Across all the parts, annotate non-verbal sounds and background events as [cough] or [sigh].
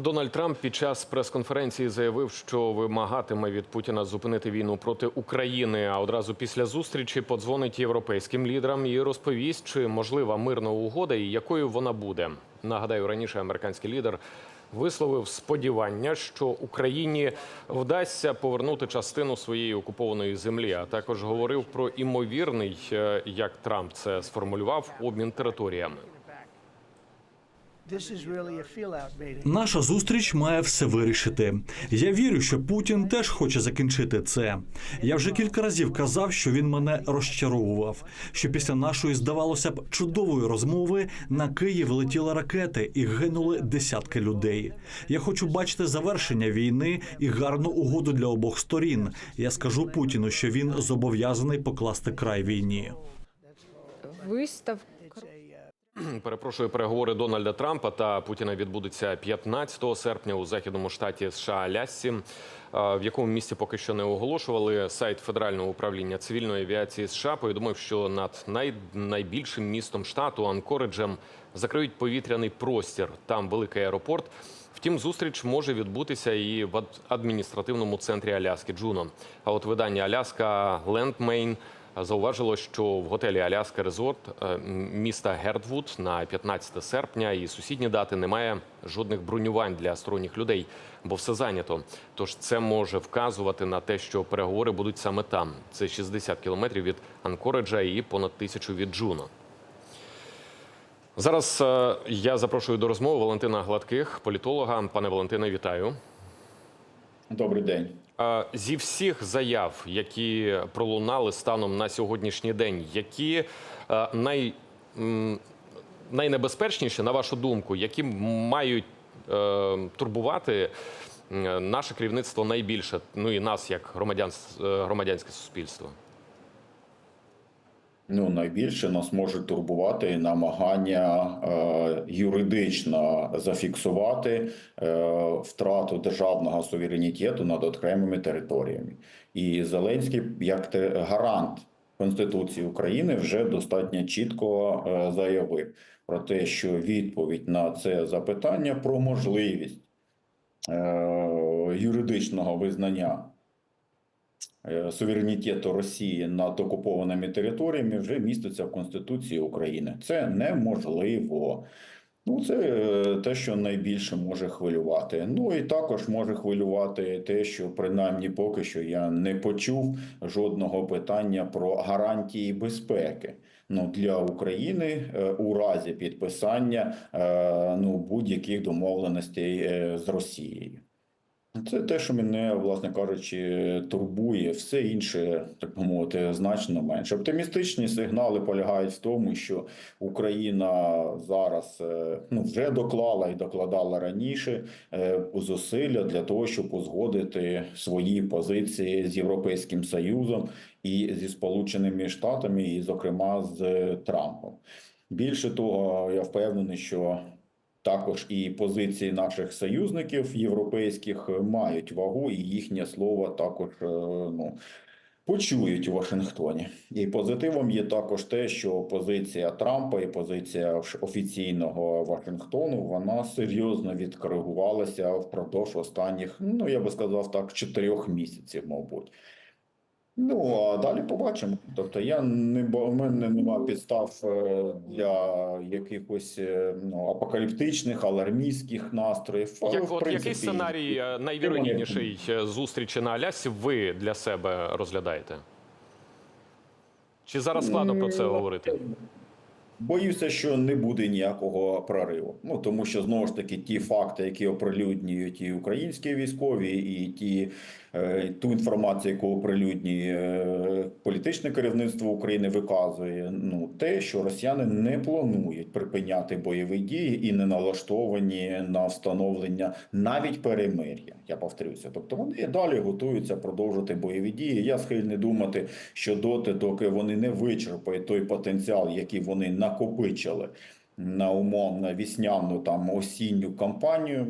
Дональд Трамп під час прес-конференції заявив, що вимагатиме від Путіна зупинити війну проти України. А одразу після зустрічі подзвонить європейським лідерам і розповість, чи можлива мирна угода і якою вона буде. Нагадаю, раніше американський лідер висловив сподівання, що Україні вдасться повернути частину своєї окупованої землі. А також говорив про імовірний, е, як Трамп це сформулював, обмін територіями. Наша зустріч має все вирішити. Я вірю, що Путін теж хоче закінчити це. Я вже кілька разів казав, що він мене розчаровував. Що після нашої, здавалося б, чудової розмови на Київ летіли ракети і гинули десятки людей. Я хочу бачити завершення війни і гарну угоду для обох сторін. Я скажу Путіну, що він зобов'язаний покласти край війні. Виставка [clears throat] Перепрошую, переговори Дональда Трампа та Путіна відбудуться 15 серпня у західному штаті США Алясці. В якому місці поки що не оголошували. Сайт Федерального управління цивільної авіації США повідомив, що над най... найбільшим містом штату Анкориджем закриють повітряний простір. Там великий аеропорт. Втім, зустріч може відбутися і в ад- адміністративному центрі Аляски Джуно. А от видання Аляска Лендмейн зауважило, що в готелі Аляска Резорт е, міста Гердвуд на 15 серпня і сусідні дати немає жодних бронювань для сторонніх людей, бо все зайнято. Тож це може вказувати на те, що переговори будуть саме там. Це 60 кілометрів від Анкориджа і понад тисячу від Джуно. Зараз е, я запрошую до розмови Валентина Гладких, політолога. Пане Валентине, вітаю. Добрий день. Зі всіх заяв, які пролунали станом на сьогоднішній день, які най, найнебезпечніші, на вашу думку, які мають е, турбувати наше керівництво найбільше, ну і нас, як е, громадянське суспільство? Ну найбільше нас може турбувати намагання е, юридично зафіксувати е, втрату державного суверенітету над окремими територіями. І Зеленський, як гарант Конституції України, вже достатньо чітко е, заявив про те, що відповідь на це запитання про можливість е, юридичного визнання суверенітету Росії над окупованими територіями вже міститься в Конституції України. Це неможливо. Ну, це е, те, що найбільше може хвилювати. Ну і також може хвилювати те, що принаймні поки що я не почув жодного питання про гарантії безпеки. Ну для України е, у разі підписання е, ну будь-яких домовленостей е, з Росією. Це те, що мене, власне кажучи, турбує. Все інше, так би мовити, значно менше. Оптимістичні сигнали полягають в тому, що Україна зараз е, ну, вже доклала і докладала раніше е, зусилля для того, щоб узгодити свої позиції з Європейським Союзом і зі Сполученими Штатами, і, зокрема, з Трампом. Більше того, я впевнений, що також і позиції наших союзників європейських мають вагу, і їхнє слово також е, ну. Почують у Вашингтоні, і позитивом є також те, що позиція Трампа і позиція офіційного Вашингтону вона серйозно відкоригувалася впродовж останніх, ну я би сказав так, чотирьох місяців, мабуть. Ну а далі побачимо. Тобто, я не в мене немає підстав е, для якихось е, ну апокаліптичних, алармістських настроїв. Як в от який сценарій е, найвірогідніший зустрічі на Алясі ви для себе розглядаєте? Чи зараз складно про це говорити? Боюся, що не буде ніякого прориву. Ну тому що знову ж таки ті факти, які оприлюднюють і українські військові, і ті ту інформацію, яку оприлюднює е, політичне керівництво України, виказує ну те, що росіяни не планують припиняти бойові дії і не налаштовані на встановлення навіть перемир'я. Я повторюся. Тобто вони далі готуються продовжити бойові дії. Я схильний думати, що доти, доки вони не вичерпають той потенціал, який вони накопичили на умовно вісняну там осінню кампанію.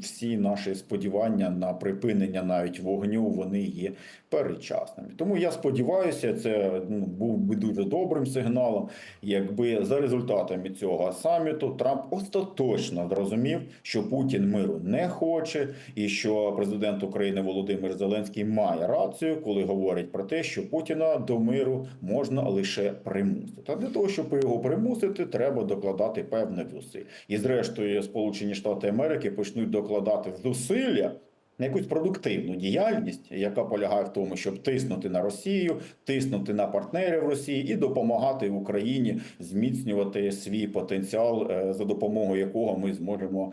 Всі наші сподівання на припинення навіть вогню вони є передчасними. Тому я сподіваюся, це ну, був би дуже добрим сигналом, якби за результатами цього саміту Трамп остаточно зрозумів, що Путін миру не хоче, і що президент України Володимир Зеленський має рацію, коли говорить про те, що Путіна до миру можна лише примусити. А для того, щоб його примусити, треба докладати певних зусиль. І зрештою, Сполучені Штати Америки почнуть докладати зусилля на якусь продуктивну діяльність, яка полягає в тому, щоб тиснути на Росію, тиснути на партнерів Росії і допомагати Україні зміцнювати свій потенціал, е, за допомогою якого ми зможемо.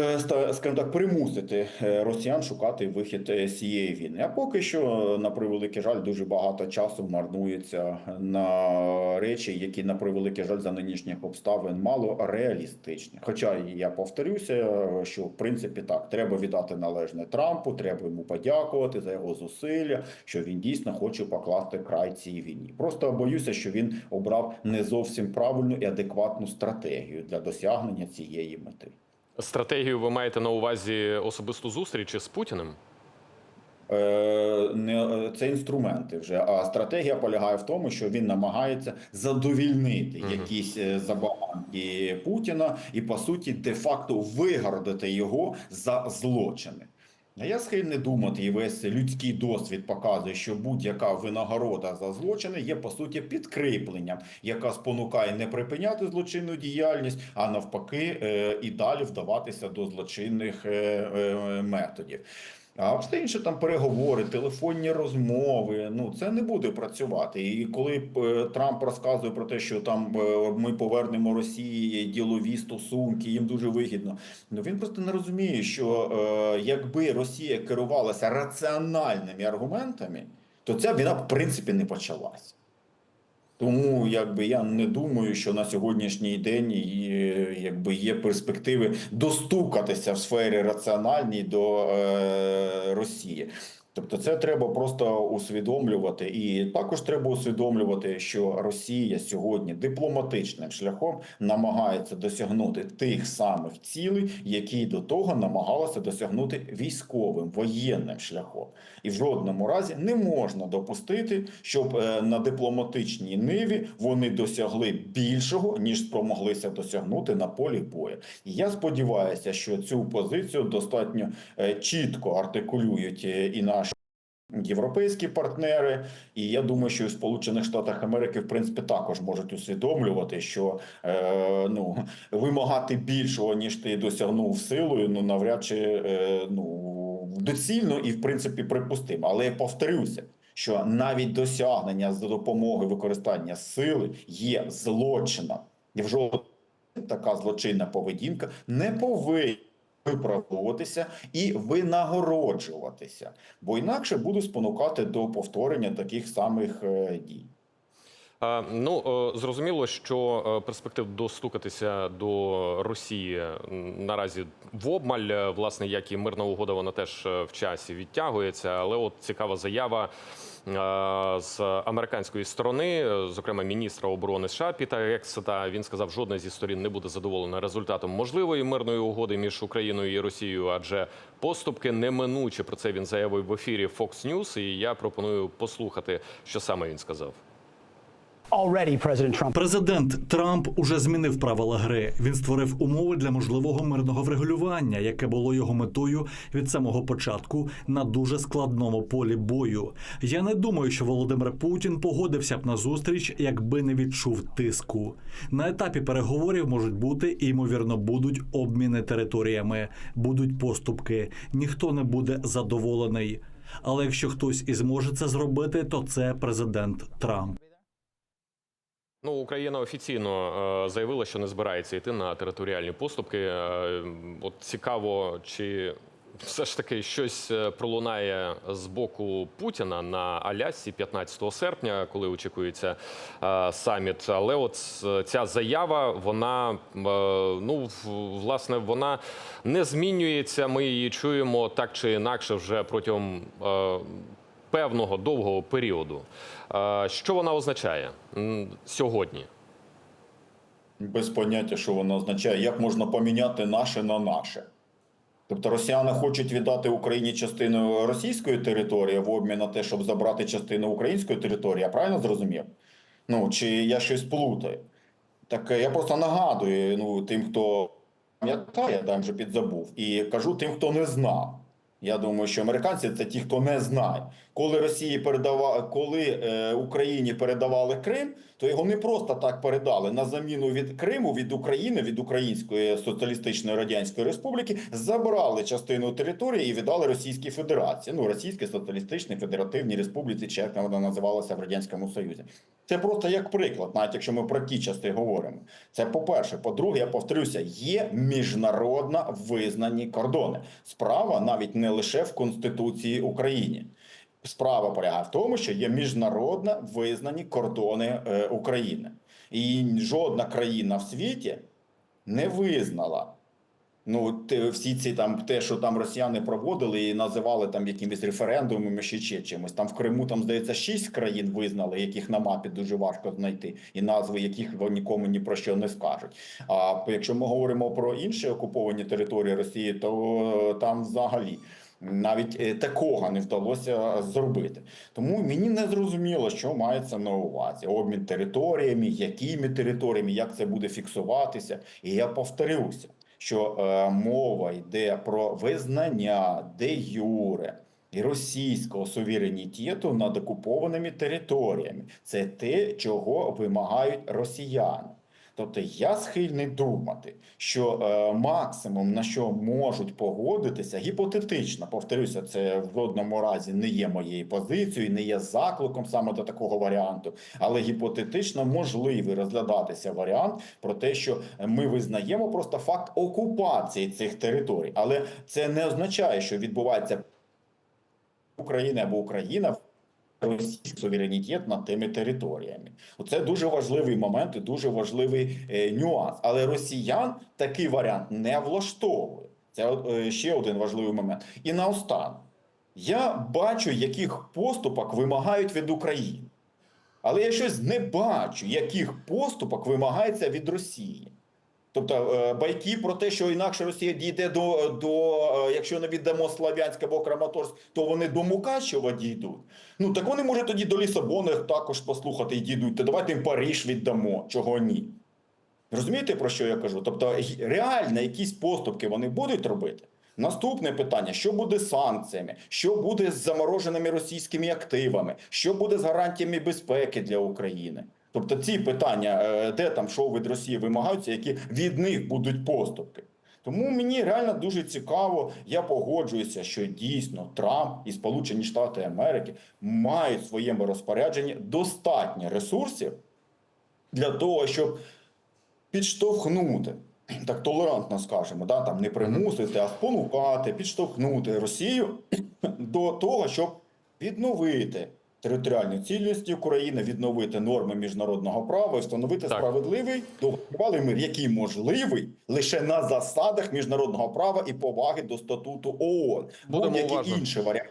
Е, Скажімо так, примусити е, росіян шукати вихід е, з цієї війни. А поки що, на превеликий жаль, дуже багато часу марнується на речі, які на превеликий жаль за нинішніх обставин мало реалістичні. Хоча я повторюся, що в принципі так треба віддати належне Трампу, треба йому подякувати за його зусилля, що він дійсно хоче покласти край цій війні. Просто боюся, що він обрав не зовсім правильну і адекватну стратегію для досягнення цієї мети. Стратегію ви маєте на увазі особисту зустріч із Путіним? Е, не це інструменти вже. А стратегія полягає в тому, що він намагається задовільнити Мгм. якісь е, забаганки Путіна і по суті де-факто вигородити його за злочини. А я схильний думати, і весь людський досвід показує, що будь-яка винагорода за злочини є по суті підкріпленням, яка спонукає не припиняти злочинну діяльність, а навпаки, е, і далі вдаватися до злочинних е, е, методів. А все інше там переговори, телефонні розмови. Ну це не буде працювати. І коли е, Трамп розказує про те, що там е, ми повернемо Росії ділові стосунки, їм дуже вигідно. Ну він просто не розуміє, що е, якби Росія керувалася раціональними аргументами, то ця війна в принципі не почалась. Тому якби я не думаю, що на сьогоднішній день якби є перспективи достукатися в сфері раціональній до е, Росії. Тобто, це треба просто усвідомлювати, і також треба усвідомлювати, що Росія сьогодні дипломатичним шляхом намагається досягнути тих самих цілей, які до того намагалася досягнути військовим воєнним шляхом. І в жодному разі не можна допустити, щоб е, на дипломатичній ниві вони досягли більшого ніж спромоглися досягнути на полі бою. І я сподіваюся, що цю позицію достатньо е, чітко артикулюють е, і наші. Європейські партнери, і я думаю, що і в Сполучених Штатах Америки в принципі також можуть усвідомлювати, що е, ну вимагати більшого ніж ти досягнув силою, ну навряд чи е, ну доцільно і в принципі припустимо. Але я повторюся, що навіть досягнення за допомогою використання сили є злочином, і в жодному така злочинна поведінка не повинна виправдовуватися і винагороджуватися, бо інакше буде спонукати до повторення таких самих е, дій. Ну е, зрозуміло, що е, перспектив достукатися до Росії наразі в обмаль. Власне, як і мирна угода, вона теж в часі відтягується. Але от цікава заява з американської сторони, е, зокрема міністра оборони США Піта Ексета. Він сказав, жодна зі сторін не буде задоволена результатом можливої мирної угоди між Україною і Росією, адже поступки неминучі. Про це він заявив в ефірі Fox News, І я пропоную послухати, що саме він сказав. Президент Трамп уже змінив правила гри. Він створив умови для можливого мирного врегулювання, яке було його метою від самого початку на дуже складному полі бою. Я не думаю, що Володимир Путін погодився б на зустріч, якби не відчув тиску. На етапі переговорів можуть бути і ймовірно будуть обміни територіями, будуть поступки. Ніхто не буде задоволений. Але якщо хтось і зможе це зробити, то це президент Трамп. Ну, Україна офіційно е, заявила, що не збирається йти на територіальні поступки. Е, от цікаво, чи все ж таки щось е, пролунає з боку Путіна на Алясці 15 серпня, коли очікується саміт. Але от ця заява, вона ну власне вона не змінюється. Ми її чуємо так чи інакше вже протягом. Певного довгого періоду. Що вона означає сьогодні? Без поняття, що воно означає, як можна поміняти наше на наше. Тобто росіяни хочуть віддати Україні частину російської території в обмін на те, щоб забрати частину української території, я правильно зрозумів? Ну, чи я щось плутаю? Так е, я просто нагадую ну, тим, хто пам'ятає, там вже підзабув, і кажу тим, хто не знав. Я думаю, що американці це ті, хто не знає. Коли Росії передава, коли е, Україні передавали Крим, то його не просто так передали. На заміну від Криму, від України, від Української соціалістичної радянської республіки, забрали частину території і віддали Російській Федерації. Ну, Російській соціалістичній федеративній республіці, чи як вона називалася в радянському Союзі. Це просто як приклад, навіть якщо ми про ті части говоримо. Це по-перше. По-друге, я повторюся, є міжнародно визнані кордони. Справа навіть не лише в Конституції України. Справа полягає в тому, що є міжнародно визнані кордони е, України. І жодна країна в світі не визнала. Ну, те, всі ці там те, що там росіяни проводили і називали там якимись референдумами чи ще чимось. Там в Криму там здається шість країн визнали, яких на мапі дуже важко знайти, і назви яких вони нікому ні про що не скажуть. А якщо ми говоримо про інші окуповані території Росії, то е, там взагалі. Навіть е, такого не вдалося зробити, тому мені не зрозуміло, що мається на увазі обмін територіями, якими територіями, як це буде фіксуватися. І я повторюся, що е, мова йде про визнання де юре і російського суверенітету над окупованими територіями. Це те, чого вимагають росіяни. Тобто я схильний думати, що е, максимум на що можуть погодитися, гіпотетично, повторюся, це в жодному разі не є моєю позицією, не є закликом саме до такого варіанту, але гіпотетично можливий розглядатися варіант про те, що ми визнаємо просто факт окупації цих територій, але це не означає, що відбувається України або Україна суверенітет над тими територіями. Оце дуже важливий момент і дуже важливий е, нюанс. Але росіян такий варіант не влаштовує. Це е, ще один важливий момент. І наостанок, я бачу, яких поступок вимагають від України. Але я щось не бачу, яких поступок вимагається від Росії. Тобто е, байки про те, що інакше Росія дійде до, до е, якщо не віддамо Слав'янськ або Краматорськ, то вони до Мукачева дійдуть. Ну так вони можуть тоді до Лісабони також послухати і дійдуть. То давайте їм Париж віддамо, чого ні. Розумієте, про що я кажу? Тобто, реально якісь поступки вони будуть робити. Наступне питання: що буде з санкціями, що буде з замороженими російськими активами, що буде з гарантіями безпеки для України? Тобто ці питання, е, де там що від Росії вимагаються, які від них будуть поступки. Тому мені реально дуже цікаво, я погоджуюся, що дійсно Трамп і Сполучені Штати Америки мають в своєму розпорядженні достатньо ресурсів для того, щоб підштовхнути, так толерантно скажемо, да, там не примусити, а спонукати, підштовхнути Росію [clears throat] до того, щоб відновити територіальну цілісність України, відновити норми міжнародного права і встановити Так. справедливий довготривалий мир, який можливий лише на засадах міжнародного права і поваги до статуту ООН. Будемо Будь-які інші варіанти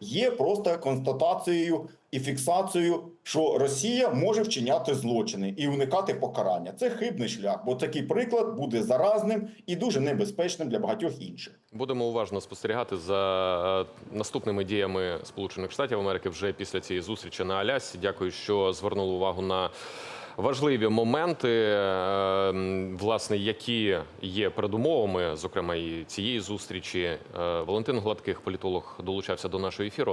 є просто констатацією і фіксацією, що Росія може вчиняти злочини і уникати покарання. Це хибний шлях, бо такий приклад буде заразним і дуже небезпечним для багатьох інших. Будемо уважно спостерігати за е, наступними діями Сполучених Штатів Америки вже після цієї зустрічі на Алясі. Дякую, що звернули увагу на важливі моменти, е, власне, які є передумовами, зокрема і цієї зустрічі. Е, Валентин Гладких, політолог, долучався до нашого ефіру.